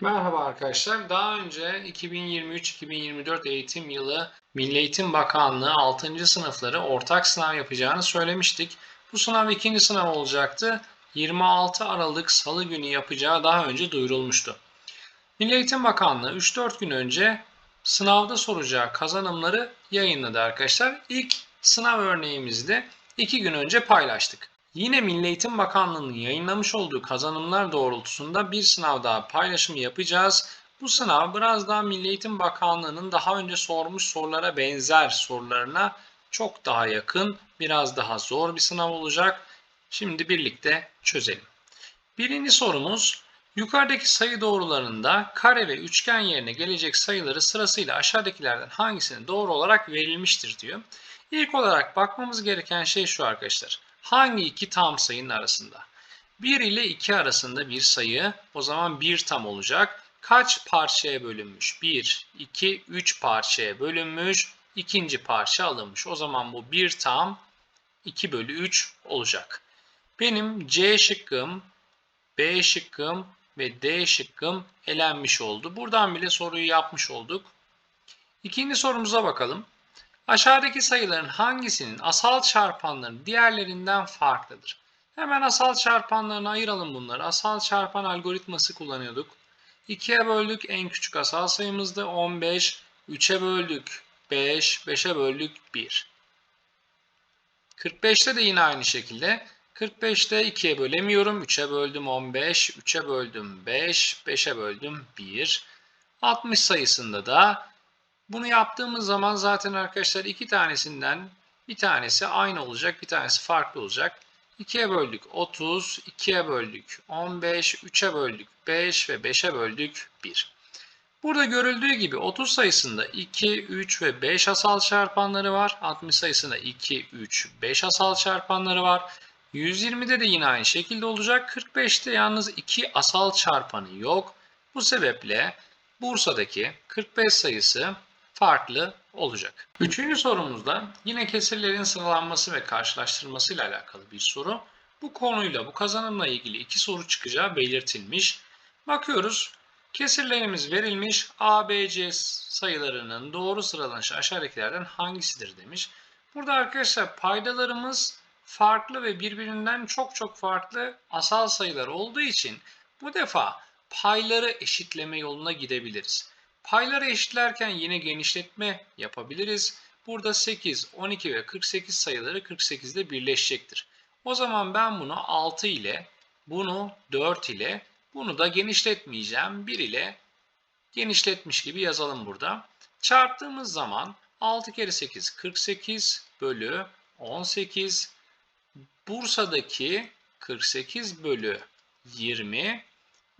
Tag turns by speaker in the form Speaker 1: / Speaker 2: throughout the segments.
Speaker 1: Merhaba arkadaşlar. Daha önce 2023-2024 eğitim yılı Milli Eğitim Bakanlığı 6. sınıfları ortak sınav yapacağını söylemiştik. Bu sınav ikinci sınav olacaktı. 26 Aralık Salı günü yapacağı daha önce duyurulmuştu. Milli Eğitim Bakanlığı 3-4 gün önce sınavda soracağı kazanımları yayınladı arkadaşlar. İlk sınav örneğimizi de 2 gün önce paylaştık. Yine Milli Eğitim Bakanlığı'nın yayınlamış olduğu kazanımlar doğrultusunda bir sınav daha paylaşımı yapacağız. Bu sınav biraz daha Milli Eğitim Bakanlığı'nın daha önce sormuş sorulara benzer sorularına çok daha yakın, biraz daha zor bir sınav olacak. Şimdi birlikte çözelim. Birinci sorumuz yukarıdaki sayı doğrularında kare ve üçgen yerine gelecek sayıları sırasıyla aşağıdakilerden hangisinin doğru olarak verilmiştir diyor. İlk olarak bakmamız gereken şey şu arkadaşlar. Hangi iki tam sayının arasında? 1 ile 2 arasında bir sayı o zaman 1 tam olacak. Kaç parçaya bölünmüş? 1, 2, 3 parçaya bölünmüş. İkinci parça alınmış. O zaman bu 1 tam 2 bölü 3 olacak. Benim C şıkkım, B şıkkım ve D şıkkım elenmiş oldu. Buradan bile soruyu yapmış olduk. İkinci sorumuza bakalım. Aşağıdaki sayıların hangisinin asal çarpanları diğerlerinden farklıdır? Hemen asal çarpanlarını ayıralım bunları. Asal çarpan algoritması kullanıyorduk. 2'ye böldük en küçük asal sayımızdı 15. 3'e böldük 5. 5'e böldük 1. 45'te de yine aynı şekilde. 45'te 2'ye bölemiyorum. 3'e böldüm 15. 3'e böldüm 5. 5'e böldüm 1. 60 sayısında da bunu yaptığımız zaman zaten arkadaşlar iki tanesinden bir tanesi aynı olacak, bir tanesi farklı olacak. 2'ye böldük 30, 2'ye böldük 15, 3'e böldük 5 ve 5'e böldük 1. Burada görüldüğü gibi 30 sayısında 2, 3 ve 5 asal çarpanları var. 60 sayısında 2, 3, 5 asal çarpanları var. 120'de de yine aynı şekilde olacak. 45'te yalnız 2 asal çarpanı yok. Bu sebeple Bursa'daki 45 sayısı farklı olacak. Üçüncü sorumuzda yine kesirlerin sıralanması ve karşılaştırması ile alakalı bir soru. Bu konuyla, bu kazanımla ilgili iki soru çıkacağı belirtilmiş. Bakıyoruz. Kesirlerimiz verilmiş. A, B, C sayılarının doğru sıralanışı aşağıdakilerden hangisidir demiş. Burada arkadaşlar paydalarımız farklı ve birbirinden çok çok farklı asal sayılar olduğu için bu defa payları eşitleme yoluna gidebiliriz. Payları eşitlerken yine genişletme yapabiliriz. Burada 8, 12 ve 48 sayıları 48'de birleşecektir. O zaman ben bunu 6 ile, bunu 4 ile, bunu da genişletmeyeceğim. 1 ile genişletmiş gibi yazalım burada. Çarptığımız zaman 6 kere 8 48 bölü 18 Bursa'daki 48 bölü 20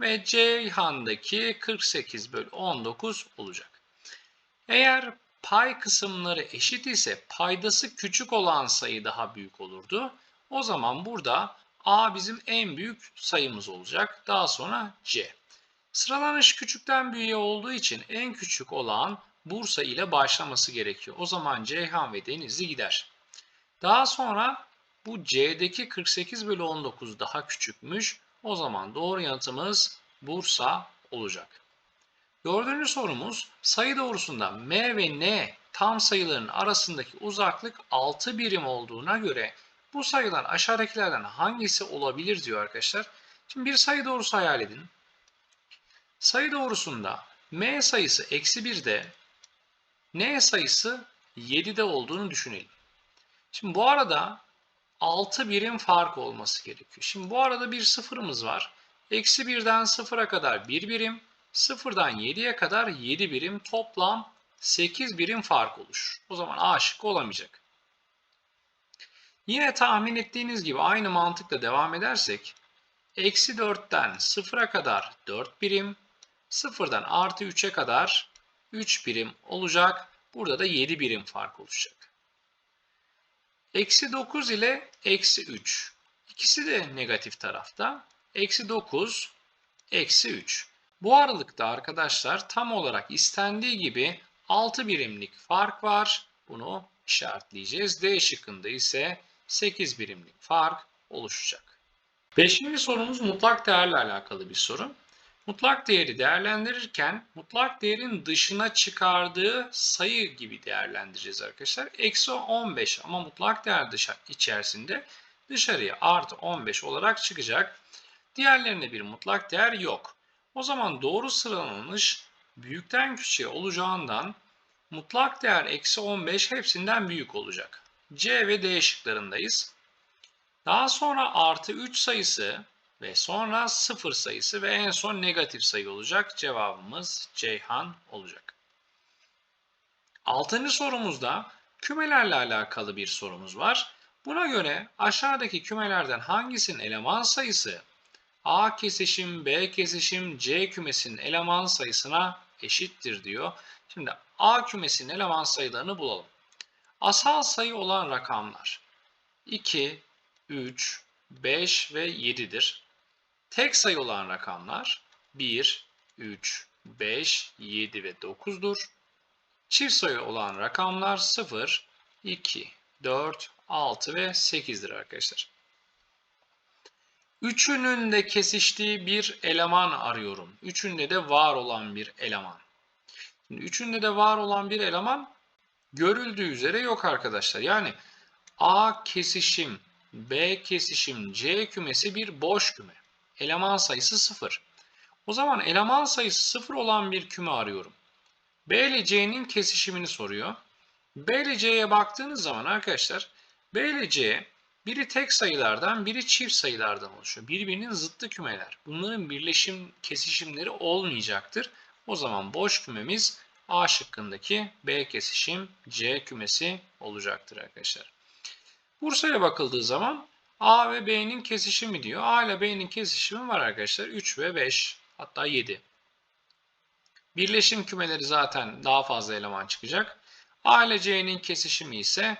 Speaker 1: ve Ceyhan'daki 48 bölü 19 olacak. Eğer pay kısımları eşit ise paydası küçük olan sayı daha büyük olurdu. O zaman burada A bizim en büyük sayımız olacak. Daha sonra C. Sıralanış küçükten büyüğe olduğu için en küçük olan Bursa ile başlaması gerekiyor. O zaman Ceyhan ve Denizli gider. Daha sonra bu C'deki 48 bölü 19 daha küçükmüş. O zaman doğru yanıtımız Bursa olacak. Dördüncü sorumuz sayı doğrusunda M ve N tam sayıların arasındaki uzaklık 6 birim olduğuna göre bu sayılar aşağıdakilerden hangisi olabilir diyor arkadaşlar. Şimdi bir sayı doğrusu hayal edin. Sayı doğrusunda M sayısı eksi 1'de N sayısı 7'de olduğunu düşünelim. Şimdi bu arada 6 birim fark olması gerekiyor. Şimdi bu arada bir sıfırımız var. Eksi 1'den 0'a kadar 1 birim, 0'dan 7'ye kadar 7 birim toplam 8 birim fark oluşur. O zaman A şıkkı olamayacak. Yine tahmin ettiğiniz gibi aynı mantıkla devam edersek eksi 4'ten 0'a kadar 4 birim, 0'dan artı 3'e kadar 3 birim olacak. Burada da 7 birim fark oluşacak. Eksi 9 ile eksi 3. İkisi de negatif tarafta. Eksi 9, eksi 3. Bu aralıkta arkadaşlar tam olarak istendiği gibi 6 birimlik fark var. Bunu işaretleyeceğiz. D şıkkında ise 8 birimlik fark oluşacak. Beşinci sorumuz mutlak değerle alakalı bir soru. Mutlak değeri değerlendirirken mutlak değerin dışına çıkardığı sayı gibi değerlendireceğiz arkadaşlar. Eksi 15 ama mutlak değer dışa, içerisinde dışarıya artı 15 olarak çıkacak. Diğerlerinde bir mutlak değer yok. O zaman doğru sıralanış büyükten küçüğe olacağından mutlak değer eksi 15 hepsinden büyük olacak. C ve D şıklarındayız. Daha sonra artı 3 sayısı ve sonra 0 sayısı ve en son negatif sayı olacak. Cevabımız Ceyhan olacak. Altıncı sorumuzda kümelerle alakalı bir sorumuz var. Buna göre aşağıdaki kümelerden hangisinin eleman sayısı A kesişim B kesişim C kümesinin eleman sayısına eşittir diyor. Şimdi A kümesinin eleman sayılarını bulalım. Asal sayı olan rakamlar 2, 3, 5 ve 7'dir. Tek sayı olan rakamlar 1, 3, 5, 7 ve 9'dur. Çift sayı olan rakamlar 0, 2, 4, 6 ve 8'dir arkadaşlar. Üçünün de kesiştiği bir eleman arıyorum. Üçünde de var olan bir eleman. Şimdi üçünde de var olan bir eleman görüldüğü üzere yok arkadaşlar. Yani A kesişim, B kesişim, C kümesi bir boş küme. Eleman sayısı 0. O zaman eleman sayısı 0 olan bir küme arıyorum. B ile C'nin kesişimini soruyor. B ile C'ye baktığınız zaman arkadaşlar B ile C biri tek sayılardan biri çift sayılardan oluşuyor. Birbirinin zıttı kümeler. Bunların birleşim kesişimleri olmayacaktır. O zaman boş kümemiz A şıkkındaki B kesişim C kümesi olacaktır arkadaşlar. Bursa'ya bakıldığı zaman A ve B'nin kesişimi diyor. A ile B'nin kesişimi var arkadaşlar. 3 ve 5 hatta 7. Birleşim kümeleri zaten daha fazla eleman çıkacak. A ile C'nin kesişimi ise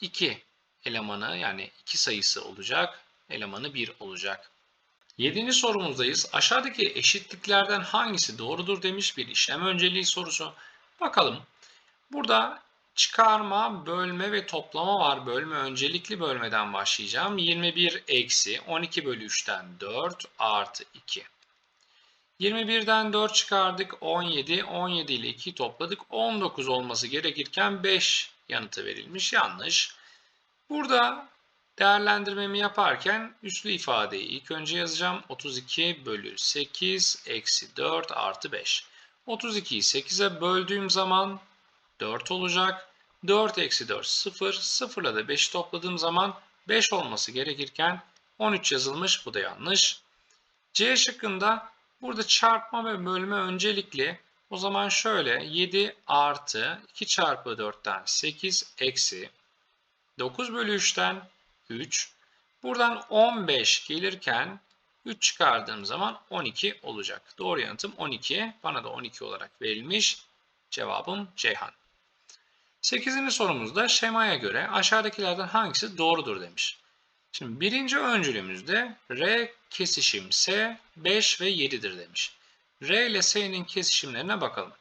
Speaker 1: 2 elemanı yani 2 sayısı olacak. Elemanı 1 olacak. Yedinci sorumuzdayız. Aşağıdaki eşitliklerden hangisi doğrudur demiş bir işlem önceliği sorusu. Bakalım. Burada çıkarma, bölme ve toplama var. Bölme öncelikli bölmeden başlayacağım. 21 eksi 12 bölü 3'ten 4 artı 2. 21'den 4 çıkardık 17. 17 ile 2 topladık. 19 olması gerekirken 5 yanıtı verilmiş. Yanlış. Burada değerlendirmemi yaparken üslü ifadeyi ilk önce yazacağım. 32 bölü 8 eksi 4 artı 5. 32'yi 8'e böldüğüm zaman 4 olacak. 4 eksi 4 0. 0 ile de 5'i topladığım zaman 5 olması gerekirken 13 yazılmış. Bu da yanlış. C şıkkında burada çarpma ve bölme öncelikli. O zaman şöyle 7 artı 2 çarpı 4'ten 8 eksi 9 bölü 3'ten 3. Buradan 15 gelirken 3 çıkardığım zaman 12 olacak. Doğru yanıtım 12. Bana da 12 olarak verilmiş. Cevabım Ceyhan. 8. sorumuzda şemaya göre aşağıdakilerden hangisi doğrudur demiş. Şimdi birinci öncülümüzde R kesişim S 5 ve 7'dir demiş. R ile S'nin kesişimlerine bakalım.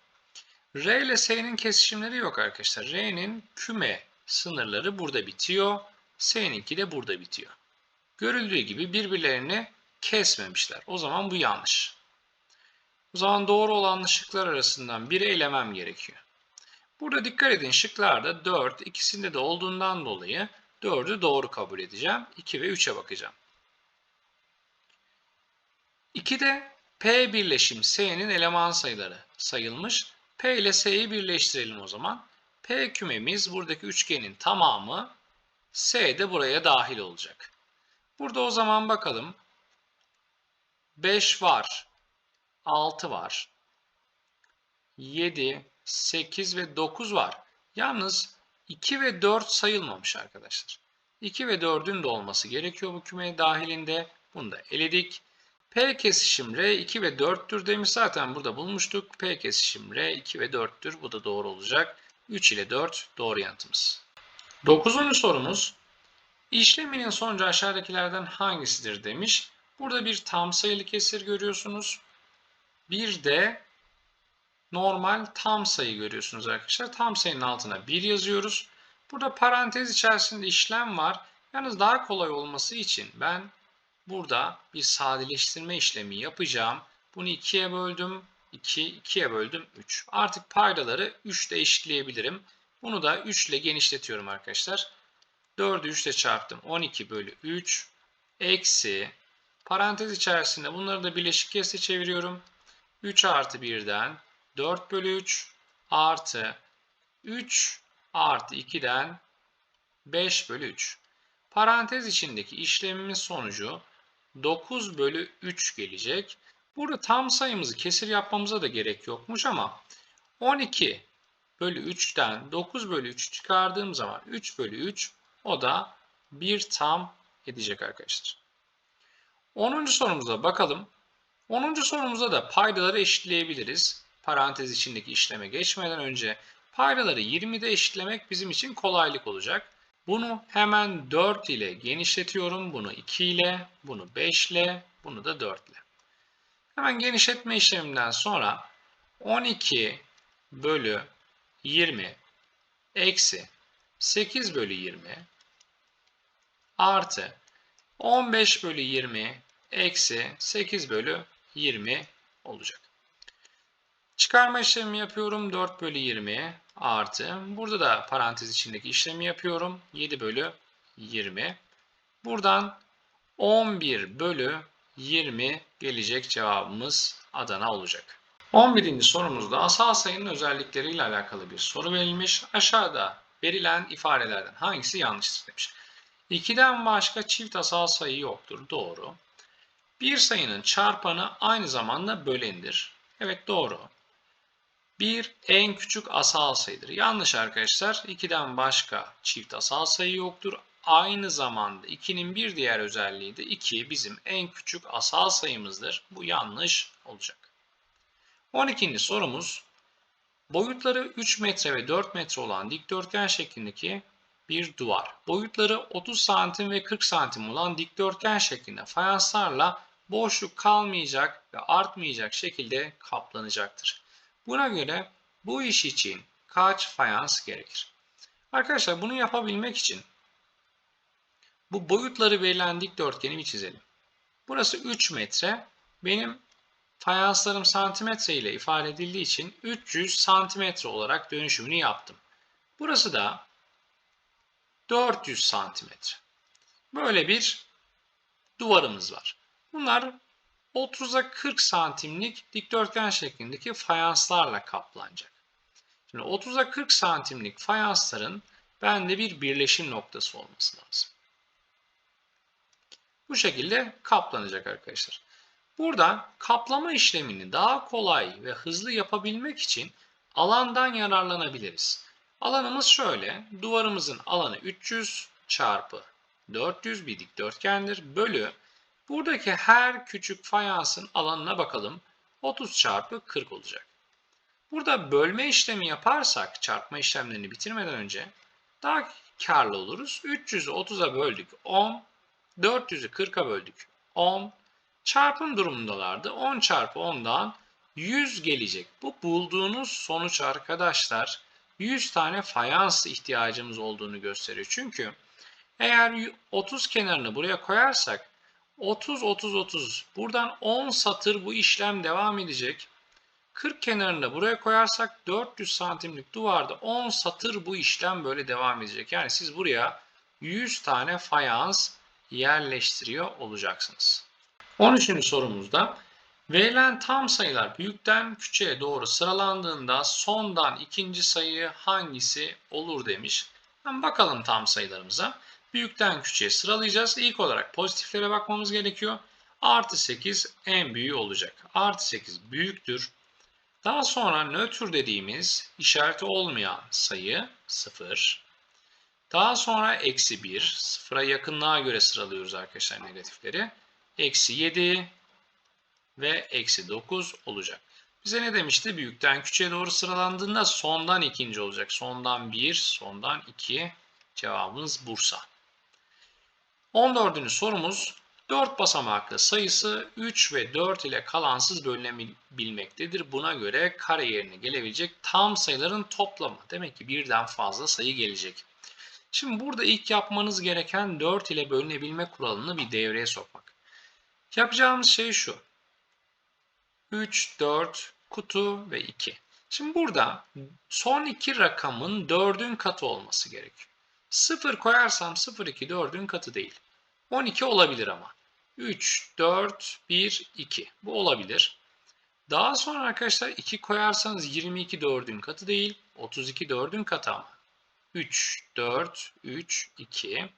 Speaker 1: R ile S'nin kesişimleri yok arkadaşlar. R'nin küme sınırları burada bitiyor. S'ninki de burada bitiyor. Görüldüğü gibi birbirlerini kesmemişler. O zaman bu yanlış. O zaman doğru olan şıklar arasından biri elemem gerekiyor. Burada dikkat edin şıklarda 4 ikisinde de olduğundan dolayı 4'ü doğru kabul edeceğim. 2 ve 3'e bakacağım. 2'de P birleşim S'nin eleman sayıları sayılmış. P ile S'yi birleştirelim o zaman. P kümemiz buradaki üçgenin tamamı S de buraya dahil olacak. Burada o zaman bakalım. 5 var. 6 var. 7, 8 ve 9 var. Yalnız 2 ve 4 sayılmamış arkadaşlar. 2 ve 4'ün de olması gerekiyor bu küme dahilinde. Bunu da eledik. P kesişim R 2 ve 4'tür demiş. Zaten burada bulmuştuk. P kesişim R 2 ve 4'tür. Bu da doğru olacak. 3 ile 4 doğru yanıtımız. 9. sorumuz. İşleminin sonucu aşağıdakilerden hangisidir demiş. Burada bir tam sayılı kesir görüyorsunuz. Bir de normal tam sayı görüyorsunuz arkadaşlar. Tam sayının altına 1 yazıyoruz. Burada parantez içerisinde işlem var. Yalnız daha kolay olması için ben burada bir sadeleştirme işlemi yapacağım. Bunu 2'ye böldüm. 2, 2'ye böldüm 3. Artık paydaları 3 ile eşitleyebilirim. Bunu da 3 ile genişletiyorum arkadaşlar. 4'ü 3 ile çarptım. 12 bölü 3 eksi parantez içerisinde bunları da bileşik kese çeviriyorum. 3 artı 1'den 4 bölü 3 artı 3 artı 2'den 5 bölü 3. Parantez içindeki işlemimin sonucu 9 bölü 3 gelecek. Burada tam sayımızı kesir yapmamıza da gerek yokmuş ama 12 bölü 3'ten 9 bölü 3 çıkardığım zaman 3 bölü 3 o da bir tam edecek arkadaşlar. 10. sorumuza bakalım. 10. sorumuzda da paydaları eşitleyebiliriz. Parantez içindeki işleme geçmeden önce paydaları 20'de eşitlemek bizim için kolaylık olacak. Bunu hemen 4 ile genişletiyorum. Bunu 2 ile, bunu 5 ile, bunu da 4 ile. Hemen genişletme işleminden sonra 12 bölü 20 eksi 8 bölü 20 artı 15 bölü 20 eksi 8 bölü 20 olacak. Çıkarma işlemi yapıyorum. 4 bölü 20 artı. Burada da parantez içindeki işlemi yapıyorum. 7 bölü 20. Buradan 11 bölü 20 gelecek cevabımız Adana olacak. 11. sorumuzda asal sayının özellikleriyle alakalı bir soru verilmiş. Aşağıda verilen ifadelerden hangisi yanlıştır demiş. 2'den başka çift asal sayı yoktur. Doğru. Bir sayının çarpanı aynı zamanda bölendir. Evet doğru. Bir en küçük asal sayıdır. Yanlış arkadaşlar. 2'den başka çift asal sayı yoktur. Aynı zamanda 2'nin bir diğer özelliği de 2 bizim en küçük asal sayımızdır. Bu yanlış olacak. 12. sorumuz boyutları 3 metre ve 4 metre olan dikdörtgen şeklindeki bir duvar. Boyutları 30 santim ve 40 santim olan dikdörtgen şeklinde fayanslarla boşluk kalmayacak ve artmayacak şekilde kaplanacaktır. Buna göre bu iş için kaç fayans gerekir? Arkadaşlar bunu yapabilmek için bu boyutları verilen dikdörtgeni bir çizelim. Burası 3 metre. Benim fayanslarım santimetre ile ifade edildiği için 300 santimetre olarak dönüşümünü yaptım. Burası da 400 santimetre. Böyle bir duvarımız var. Bunlar 30'a 40 santimlik dikdörtgen şeklindeki fayanslarla kaplanacak. Şimdi 30'a 40 santimlik fayansların bende bir birleşim noktası olması lazım. Bu şekilde kaplanacak arkadaşlar. Burada kaplama işlemini daha kolay ve hızlı yapabilmek için alandan yararlanabiliriz. Alanımız şöyle. Duvarımızın alanı 300 çarpı 400 bir dikdörtgendir. Bölü buradaki her küçük fayansın alanına bakalım. 30 çarpı 40 olacak. Burada bölme işlemi yaparsak çarpma işlemlerini bitirmeden önce daha karlı oluruz. 300'ü 30'a böldük 10. 400'ü 40'a böldük 10. Çarpım durumundalardı. 10 çarpı 10'dan 100 gelecek. Bu bulduğunuz sonuç arkadaşlar 100 tane fayans ihtiyacımız olduğunu gösteriyor. Çünkü eğer 30 kenarını buraya koyarsak 30 30 30 buradan 10 satır bu işlem devam edecek. 40 kenarını buraya koyarsak 400 santimlik duvarda 10 satır bu işlem böyle devam edecek. Yani siz buraya 100 tane fayans yerleştiriyor olacaksınız. 13. sorumuzda verilen tam sayılar büyükten küçüğe doğru sıralandığında sondan ikinci sayı hangisi olur demiş. Hemen bakalım tam sayılarımıza. Büyükten küçüğe sıralayacağız. İlk olarak pozitiflere bakmamız gerekiyor. Artı 8 en büyüğü olacak. Artı 8 büyüktür. Daha sonra nötr dediğimiz işareti olmayan sayı 0. Daha sonra eksi 1. Sıfıra yakınlığa göre sıralıyoruz arkadaşlar negatifleri. Eksi 7 ve eksi 9 olacak. Bize ne demişti? Büyükten küçüğe doğru sıralandığında sondan ikinci olacak. Sondan 1, sondan 2. Cevabımız Bursa. 14. sorumuz 4 basamaklı sayısı 3 ve 4 ile kalansız bölünebilmektedir. Buna göre kare yerine gelebilecek tam sayıların toplamı. Demek ki birden fazla sayı gelecek. Şimdi burada ilk yapmanız gereken 4 ile bölünebilme kuralını bir devreye sokmak. Yapacağımız şey şu. 3, 4, kutu ve 2. Şimdi burada son iki rakamın 4'ün katı olması gerekiyor. 0 koyarsam 0, 2, 4'ün katı değil. 12 olabilir ama. 3, 4, 1, 2. Bu olabilir. Daha sonra arkadaşlar 2 koyarsanız 22 4'ün katı değil. 32 4'ün katı ama. 3, 4, 3, 2.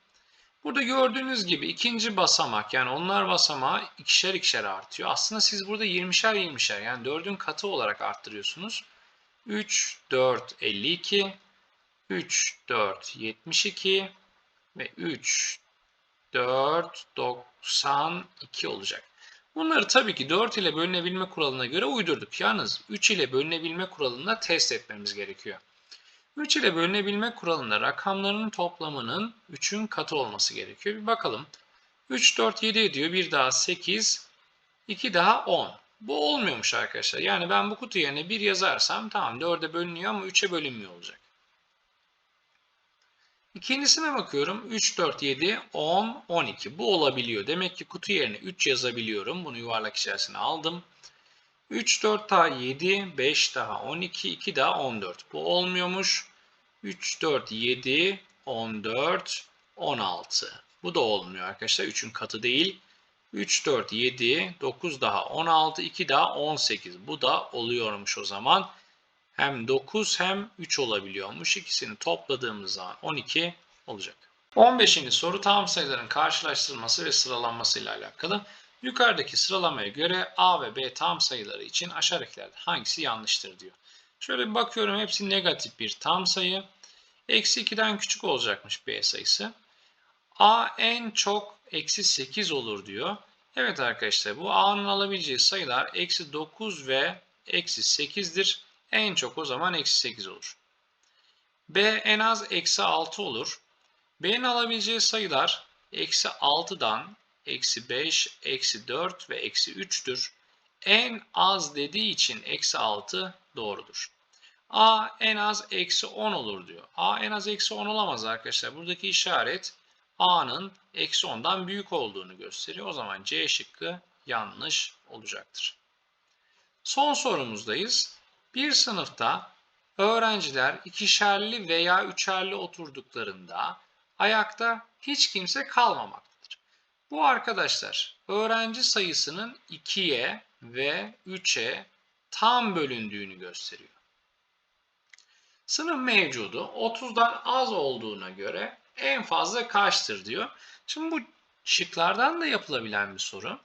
Speaker 1: Burada gördüğünüz gibi ikinci basamak yani onlar basamağı ikişer ikişer artıyor. Aslında siz burada 20'şer 20'şer yani 4'ün katı olarak arttırıyorsunuz. 3, 4, 52, 3, 4, 72 ve 3, 4, 92 olacak. Bunları tabii ki 4 ile bölünebilme kuralına göre uydurduk. Yalnız 3 ile bölünebilme kuralında test etmemiz gerekiyor. 3 ile bölünebilme kuralında rakamların toplamının 3'ün katı olması gerekiyor. Bir bakalım. 3, 4, 7 ediyor. Bir daha 8, 2 daha 10. Bu olmuyormuş arkadaşlar. Yani ben bu kutu yerine 1 yazarsam tamam 4'e bölünüyor ama 3'e bölünmüyor olacak. İkincisine bakıyorum. 3, 4, 7, 10, 12. Bu olabiliyor. Demek ki kutu yerine 3 yazabiliyorum. Bunu yuvarlak içerisine aldım. 3, 4 daha 7, 5 daha 12, 2 daha 14. Bu olmuyormuş. 3, 4, 7, 14, 16. Bu da olmuyor arkadaşlar. 3'ün katı değil. 3, 4, 7, 9 daha 16, 2 daha 18. Bu da oluyormuş o zaman. Hem 9 hem 3 olabiliyormuş. İkisini topladığımız zaman 12 olacak. 15. soru tam sayıların karşılaştırılması ve sıralanması ile alakalı. Yukarıdaki sıralamaya göre A ve B tam sayıları için aşağıdakilerden hangisi yanlıştır diyor. Şöyle bir bakıyorum hepsi negatif bir tam sayı. Eksi 2'den küçük olacakmış B sayısı. A en çok eksi 8 olur diyor. Evet arkadaşlar bu A'nın alabileceği sayılar eksi 9 ve eksi 8'dir. En çok o zaman eksi 8 olur. B en az eksi 6 olur. B'nin alabileceği sayılar eksi 6'dan eksi 5, eksi 4 ve eksi 3'tür. En az dediği için eksi 6 doğrudur. A en az eksi 10 olur diyor. A en az eksi 10 olamaz arkadaşlar. Buradaki işaret A'nın eksi 10'dan büyük olduğunu gösteriyor. O zaman C şıkkı yanlış olacaktır. Son sorumuzdayız. Bir sınıfta öğrenciler ikişerli veya üçerli oturduklarında ayakta hiç kimse kalmamaktadır. Bu arkadaşlar öğrenci sayısının 2'ye ve 3'e tam bölündüğünü gösteriyor. Sınıf mevcudu 30'dan az olduğuna göre en fazla kaçtır diyor. Şimdi bu şıklardan da yapılabilen bir soru.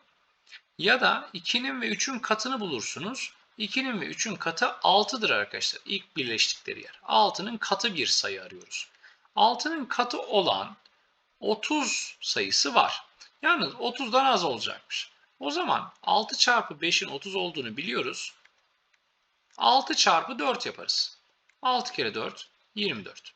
Speaker 1: Ya da 2'nin ve 3'ün katını bulursunuz. 2'nin ve 3'ün katı 6'dır arkadaşlar. İlk birleştikleri yer. 6'nın katı bir sayı arıyoruz. 6'nın katı olan 30 sayısı var. Yalnız 30'dan az olacakmış. O zaman 6 çarpı 5'in 30 olduğunu biliyoruz. 6 çarpı 4 yaparız. 6 kere 4 24.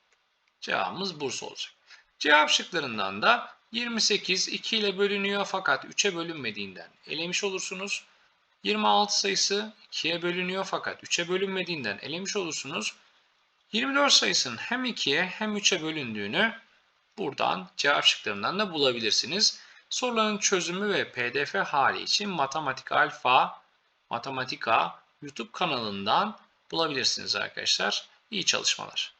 Speaker 1: Cevabımız Bursa olacak. Cevap şıklarından da 28 2 ile bölünüyor fakat 3'e bölünmediğinden elemiş olursunuz. 26 sayısı 2'ye bölünüyor fakat 3'e bölünmediğinden elemiş olursunuz. 24 sayısının hem 2'ye hem 3'e bölündüğünü buradan cevap şıklarından da bulabilirsiniz. Soruların çözümü ve pdf hali için Matematik Alfa, Matematika YouTube kanalından bulabilirsiniz arkadaşlar. İyi çalışmalar.